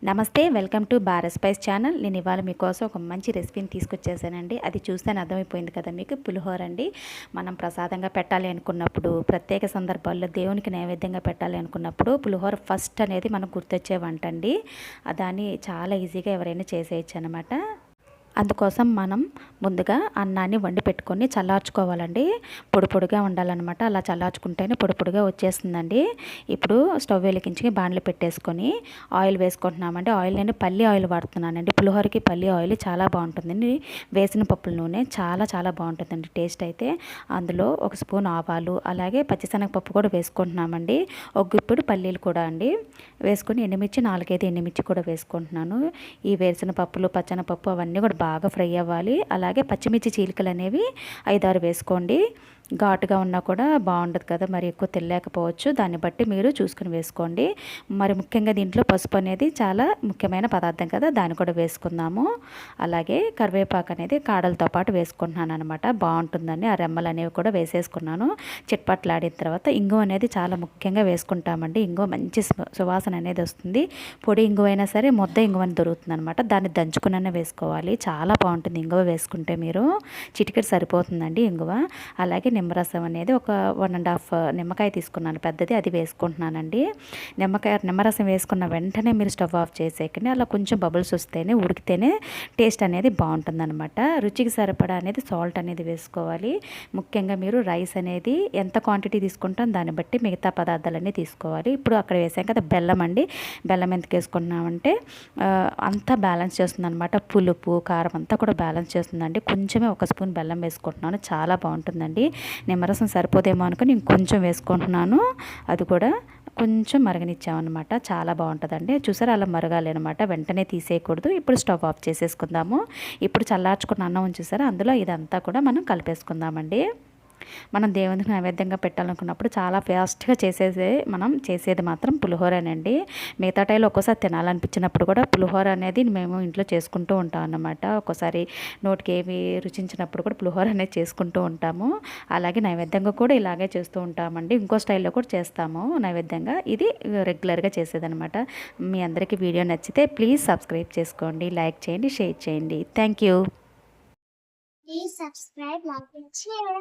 నమస్తే welcome to Bharat spice channel. నేను ఇవాళ మీకోసం ఒక మంచి రెసిపీని తీసుకొచ్చేసానండి. అది చూస్తేనే అర్థమైపోయింది కదా మీకు పులిహోర అండి మనం ప్రసాదంగా పెట్టాలి అనుకున్నప్పుడు ప్రత్యేక సందర్భాల్లో దేవునికి నైవేద్యంగా పెట్టాలి అనుకున్నప్పుడు పులిహోర ఫస్ట్ అనేది మనం గుర్తొచ్చే వంట అండి దాన్ని చాలా ఈజీగా ఎవరైనా చేసేయచ్చు అనమాట అందుకోసం మనం ముందుగా అన్నాన్ని వండి పెట్టుకొని చల్లార్చుకోవాలండి. పొడి పొడిగా ఉండాలన్నమాట. అలా చల్లార్చుకుంటేనే పొడి పొడిగా వచ్చేస్తుందండి. ఇప్పుడు స్టవ్ వెలిగించి బాణలు పెట్టేసుకొని ఆయిల్ వేసుకుంటున్నామండి. ఆయిల్ నేను పల్లి ఆయిల్ వాడుతున్నానండి. పులిహోరకి పల్లి ఆయిల్ చాలా బాగుంటుందండి. వేసిన పప్పుల నూనె చాలా చాలా బాగుంటుందండి టేస్ట్ అయితే. అందులో ఒక స్పూన్ ఆవాలు అలాగే పచ్చిశనగపప్పు కూడా వేసుకుంటున్నామండి. ఒక గుప్పుడు పల్లీలు కూడా అండి. వేసుకొని ఎండుమిర్చి నాలుగైదు ఎండుమిర్చి కూడా వేసుకుంటున్నాను. ఈ వేసిన పప్పులు పచ్చనపప్పు అవన్నీ కూడా బాగా ఫ్రై అవ్వాలి. అలాగే పచ్చిమిర్చి చీలికలు అనేవి ఐదారు వేసుకోండి. ఘాటుగా ఉన్నా కూడా బాగుండదు కదా మరి ఎక్కువ తెలియకపోవచ్చు దాన్ని బట్టి మీరు చూసుకుని వేసుకోండి. మరి ముఖ్యంగా దీంట్లో పసుపు అనేది చాలా ముఖ్యమైన పదార్థం కదా దాన్ని కూడా వేసుకుందాము. అలాగే కరివేపాకు అనేది కాడలతో పాటు వేసుకుంటున్నాను అనమాట బాగుంటుందని ఆ రెమ్మలు అనేవి కూడా వేసేసుకున్నాను. చిట్పట్లాడిన తర్వాత ఇంగు అనేది చాలా ముఖ్యంగా వేసుకుంటామండి. ఇంగు మంచి సువాసన అనేది వస్తుంది. పొడి ఇంగు అయినా సరే ముద్ద ఇంగు అని దొరుకుతుంది అనమాట దాన్ని దంచుకున్న వేసుకోవాలి. చాలా బాగుంటుంది ఇంగువ వేసుకుంటే మీరు. చిటికెట్ సరిపోతుందండి ఇంగువ. అలాగే నిమ్మరసం అనేది ఒక వన్ అండ్ హాఫ్ నిమ్మకాయ తీసుకున్నాను. పెద్దది అది వేసుకుంటున్నానండి. నిమ్మకాయ నిమ్మరసం వేసుకున్న వెంటనే మీరు స్టవ్ ఆఫ్ చేసేకండి అలా కొంచెం బబుల్స్ వస్తేనే ఉడికితేనే టేస్ట్ అనేది బాగుంటుందన్నమాట. రుచికి సరిపడా అనేది సాల్ట్ అనేది వేసుకోవాలి. ముఖ్యంగా మీరు రైస్ అనేది ఎంత క్వాంటిటీ తీసుకుంటాం దాన్ని బట్టి మిగతా పదార్థాలన్నీ తీసుకోవాలి. ఇప్పుడు అక్కడ వేసాం కదా బెల్లం అండి. బెల్లం ఎందుకు వేసుకున్నామంటే uh, అంతా బ్యాలెన్స్ చేస్తుందన్నమాట. పులుపు కారం అంతా కూడా బ్యాలెన్స్ చేస్తుందండి. కొంచెమే ఒక స్పూన్ బెల్లం వేసుకుంటున్నాను. చాలా బాగుంటుందండి. నిమ్మరసం సరిపోదేమో అనుకుని ఇంకొంచెం వేసుకుంటున్నాను. అది కూడా కొంచెం మరగనిచ్చామన్నమాట. చాలా బాగుంటుందండి. చూసారా అలా మరగాలి అనమాట వెంటనే తీసేయకూడదు. ఇప్పుడు స్టవ్ ఆఫ్ చేసేసుకుందాము. ఇప్పుడు చల్లార్చుకున్న అన్నం చూసారా? అందులో ఇదంతా కూడా మనం కలిపేసుకుందామండి. మనం దేవునికి నైవేద్యంగా పెట్టాలనుకున్నప్పుడు చాలా ఫాస్ట్గా చేసేది మనం చేసేది మాత్రం పులిహోరనండి. మిగతా టైంలో ఒక్కోసారి తినాలనిపించినప్పుడు కూడా పులిహోర అనేది మేము ఇంట్లో చేసుకుంటూ ఉంటాం అన్నమాట. ఒక్కోసారి నోటికి ఏవి రుచించినప్పుడు కూడా పులిహోర అనేది చేసుకుంటూ ఉంటాము. అలాగే నైవేద్యంగా కూడా ఇలాగే చేస్తూ ఉంటామండి. ఇంకో స్టైల్లో కూడా చేస్తాము నైవేద్యంగా. ఇది రెగ్యులర్గా చేసేదనమాట మీ అందరికీ వీడియో నచ్చితే ప్లీజ్ సబ్స్క్రైబ్ చేసుకోండి. లైక్ చేయండి షేర్ చేయండి. Thank you. Please subscribe, like, and share.